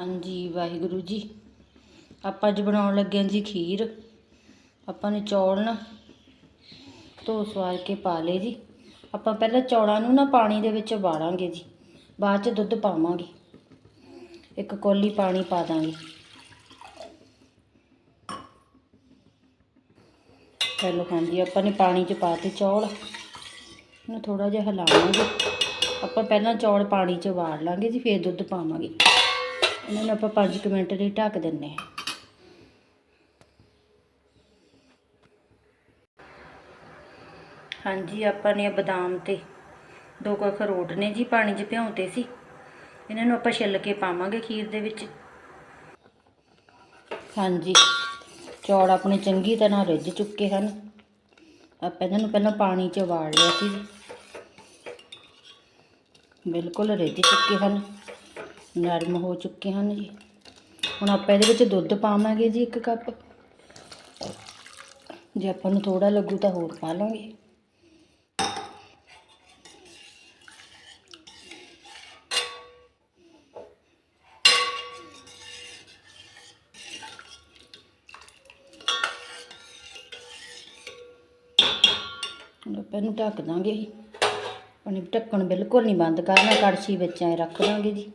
ਹਾਂਜੀ, ਵਾਹਿਗੁਰੂ ਜੀ। ਆਪਾਂ ਅੱਜ ਬਣਾਉਣ ਲੱਗੇ ਹਾਂ ਜੀ ਖੀਰ। ਆਪਾਂ ਨੇ ਚੌਲ ਨਾ ਧੋ ਸਵਾਰ ਕੇ ਪਾ ਲਏ ਜੀ। ਆਪਾਂ ਪਹਿਲਾਂ ਚੌਲਾਂ ਨੂੰ ਨਾ ਪਾਣੀ ਦੇ ਵਿੱਚ ਉਬਾਲਾਂਗੇ ਜੀ। ਬਾਅਦ ਚ ਦੁੱਧ ਪਾਵਾਂਗੇ। ਇੱਕ ਕੋਲੀ ਪਾਣੀ ਪਾ ਦਾਂਗੇ। ਚਲੋ ਹਾਂਜੀ, ਆਪਾਂ ਨੇ ਪਾਣੀ ਚ ਪਾਤੇ ਚੌਲ। ਇਹਨੂੰ ਥੋੜਾ ਜਿਹਾ ਹਿਲਾਵਾਂਗੇ। ਆਪਾਂ ਪਹਿਲਾਂ ਚੌਲ ਪਾਣੀ ਚ ਉਬਾਲ ਲਾਂਗੇ ਜੀ, ਫਿਰ ਦੁੱਧ ਪਾਵਾਂਗੇ। ਇਹਨਾਂ ਨੂੰ ਆਪਾਂ 5 ਮਿੰਟ ਲਈ ਢੱਕ ਦਿੰਨੇ ਹਾਂ। ਹਾਂਜੀ, ਆਪਾਂ ਨੇ ਬਦਾਮ ਤੇ ਦੋ ਕੁ ਅਖਰੋਟ ਨੇ ਜੀ, ਪਾਣੀ 'ਚ ਭਿਉਂਤੇ ਸੀ। ਇਹਨਾਂ ਨੂੰ ਆਪਾਂ ਛਿੱਲ ਕੇ ਪਾਵਾਂਗੇ ਖੀਰ ਦੇ ਵਿੱਚ। ਹਾਂਜੀ, ਚੌਲ ਆਪਣੇ ਚੰਗੀ ਤਰ੍ਹਾਂ ਰਿੱਝ ਚੁੱਕੇ ਹਨ। ਆਪਾਂ ਇਹਨਾਂ ਨੂੰ ਪਹਿਲਾਂ ਪਾਣੀ 'ਚ ਉਬਾਲ ਲਿਆ ਸੀ। ਜੀ ਬਿਲਕੁਲ ਰਿੱਝ ਚੁੱਕੇ ਹਨ। ਨਰਮ ਹੋ ਚੁੱਕੇ ਹਨ ਜੀ। ਹੁਣ ਆਪਾਂ ਇਹਦੇ ਵਿੱਚ ਦੁੱਧ ਪਾਵਾਂਗੇ ਜੀ ਇੱਕ ਕੱਪ। ਜੇ ਆਪਾਂ ਨੂੰ ਥੋੜਾ ਲੱਗੂ ਤਾਂ ਹੋਰ ਪਾ ਲਾਂਗੇ ਆਪਾਂ ਇਹਨੂੰ ਢੱਕ ਦਾਂਗੇ ਜੀ। ਪਾਣੀ ਢੱਕਣ ਬਿਲਕੁਲ ਨਹੀਂ ਬੰਦ ਕਰਨਾ। ਕੜਛੀ ਵਿੱਚ ਐ ਰੱਖ ਦਾਂਗੇ ਜੀ।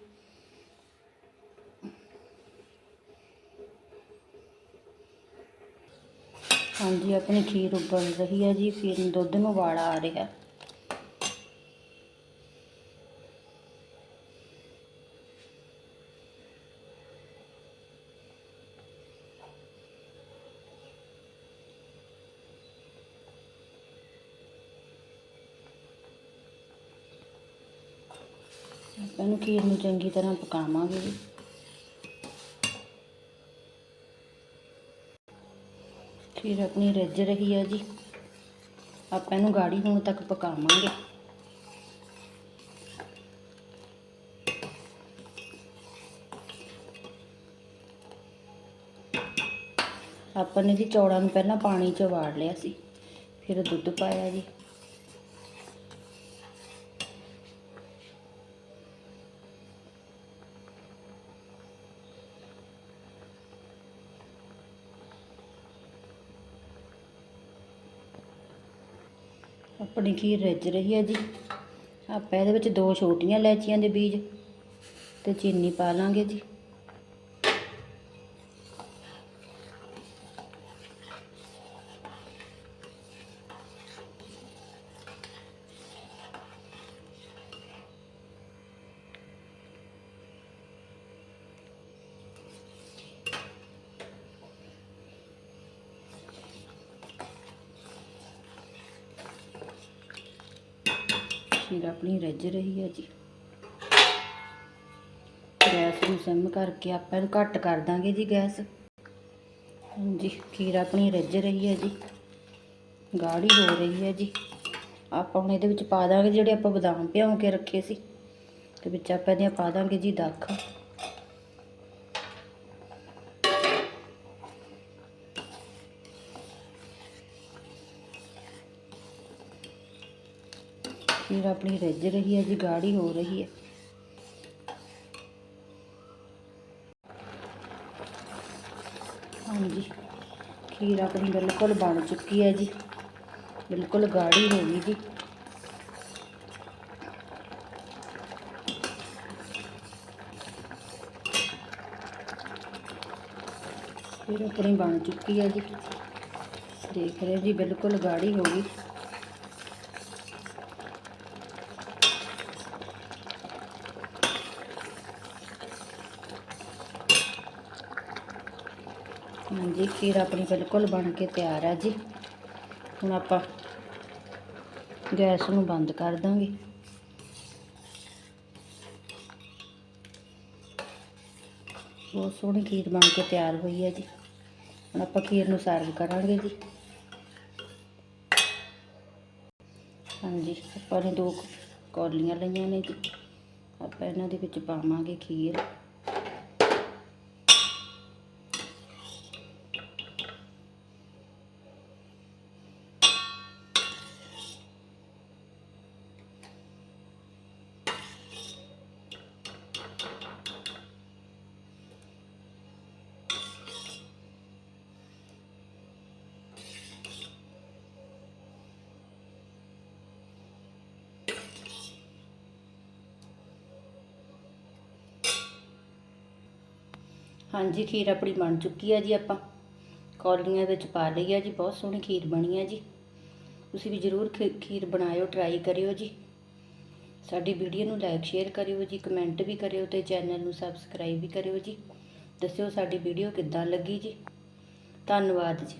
ਹਾਂਜੀ, ਆਪਣੀ ਖੀਰ ਉੱਬਲ ਰਹੀ ਹੈ ਜੀ, ਫਿਰ ਦੁੱਧ ਨੂੰ ਵਾਲਾ ਆ ਰਿਹਾ। ਆਪਾਂ ਨੂੰ ਖੀਰ ਨੂੰ ਚੰਗੀ ਤਰ੍ਹਾਂ ਪਕਾਵਾਂਗੇ ਖੀਰ ਆਪਣੀ ਰਿੱਝ ਰਹੀ ਹੈ ਜੀ। ਆਪਾਂ ਇਹਨੂੰ ਗਾੜੀ ਹੋਣ ਤੱਕ ਪਕਾਵਾਂਗੇ। ਆਪਾਂ ਨੇ ਜੀ ਚੌੜਾਂ ਨੂੰ ਪਹਿਲਾਂ ਪਾਣੀ 'ਚ ਵਾੜ ਲਿਆ ਸੀ। ਫਿਰ ਦੁੱਧ ਪਾਇਆ ਜੀ। ਆਪਣੀ ਖੀਰ ਰਿੱਝ ਰਹੀ ਹੈ ਜੀ। ਆਪਾਂ ਇਹਦੇ ਵਿੱਚ ਦੋ ਛੋਟੀਆਂ ਇਲਾਇਚੀਆਂ ਦੇ ਬੀਜ ਤੇ ਚੀਨੀ ਪਾ ਲਾਂਗੇ ਜੀ। ਖੀਰ ਆਪਣੀ ਰਿੱਝ ਰਹੀ ਹੈ ਜੀ। ਗੈਸ ਨੂੰ ਸਿਮ ਕਰਕੇ ਆਪਾਂ ਇਹਨੂੰ ਘੱਟ ਕਰ ਦਾਂਗੇ ਜੀ ਗੈਸ। ਹਾਂਜੀ, ਖੀਰ ਆਪਣੀ ਰਿੱਝ ਰਹੀ ਹੈ ਜੀ। ਗਾੜੀ ਹੋ ਰਹੀ ਹੈ ਜੀ। ਆਪਾਂ ਹੁਣ ਇਹਦੇ ਵਿੱਚ ਪਾ ਦਾਂਗੇ ਜਿਹੜੇ ਆਪਾਂ ਬਦਾਮ ਭਿਉਂ ਕੇ ਰੱਖੇ ਸੀ। ਤੇ ਵਿੱਚ ਆਪਾਂ ਇਹਦੀਆਂ ਪਾ ਦਾਂਗੇ ਜੀ ਦਾਖਾਂ। ਖੀਰ ਆਪਣੀ ਰਿੱਝ ਰਹੀ ਹੈ, ਜੀ ਗਾੜੀ ਹੋ ਰਹੀ ਹੈ। ਹਾਂਜੀ, ਖੀਰ ਆਪਣੀ ਬਿਲਕੁਲ ਬਣ ਚੁੱਕੀ ਹੈ ਜੀ। ਬਿਲਕੁਲ ਗਾੜੀ ਹੋ ਗਈ ਜੀ। ਖੀਰ ਆਪਣੀ ਬਣ ਚੁੱਕੀ ਹੈ ਜੀ। ਦੇਖ ਰਹੇ ਜੀ, ਬਿਲਕੁਲ ਗਾੜੀ ਹੋ ਗਈ। ਹਾਂਜੀ, ਖੀਰ ਆਪਣੀ ਬਿਲਕੁਲ ਬਣ ਕੇ ਤਿਆਰ ਹੈ ਜੀ। ਹੁਣ ਆਪਾਂ ਗੈਸ ਨੂੰ ਬੰਦ ਕਰ ਦਾਂਗੇ। ਬਹੁਤ ਸੋਹਣੀ ਖੀਰ ਬਣ ਕੇ ਤਿਆਰ ਹੋਈ ਹੈ ਜੀ। ਹੁਣ ਆਪਾਂ ਖੀਰ ਨੂੰ ਸਰਵ ਕਰਾਂਗੇ ਜੀ। ਹਾਂਜੀ, ਆਪਾਂ ਨੇ ਦੋ ਕੌਲੀਆਂ ਲਈਆਂ ਨੇ ਜੀ। ਆਪਾਂ ਇਹਨਾਂ ਦੇ ਵਿੱਚ ਪਾਵਾਂਗੇ ਖੀਰ। ਹਾਂਜੀ, ਖੀਰ ਆਪਣੀ ਬਣ ਚੁੱਕੀ ਹੈ ਜੀ ਆਪਾਂ। ਕੌਲੀਆਂ ਵਿੱਚ ਪਾ ਲਈ ਹੈ ਜੀ, ਬਹੁਤ ਸੋਹਣੀ ਖੀਰ ਬਣੀ ਹੈ ਜੀ। ਤੁਸੀਂ ਵੀ ਜ਼ਰੂਰ ਖੀ- ਖੀਰ ਬਣਾਇਓ ਟਰਾਈ ਕਰਿਓ ਜੀ। ਸਾਡੀ ਵੀਡੀਓ ਨੂੰ ਲਾਈਕ ਸ਼ੇਅਰ ਕਰਿਓ ਜੀ ਕਮੈਂਟ ਵੀ ਕਰਿਓ ਤੇ ਚੈਨਲ ਨੂੰ ਸਬਸਕ੍ਰਾਈਬ ਵੀ ਕਰਿਓ ਜੀ। ਦੱਸਿਓ ਸਾਡੀ ਵੀਡੀਓ ਕਿੱਦਾਂ ਲੱਗੀ ਜੀ। ਧੰਨਵਾਦ ਜੀ।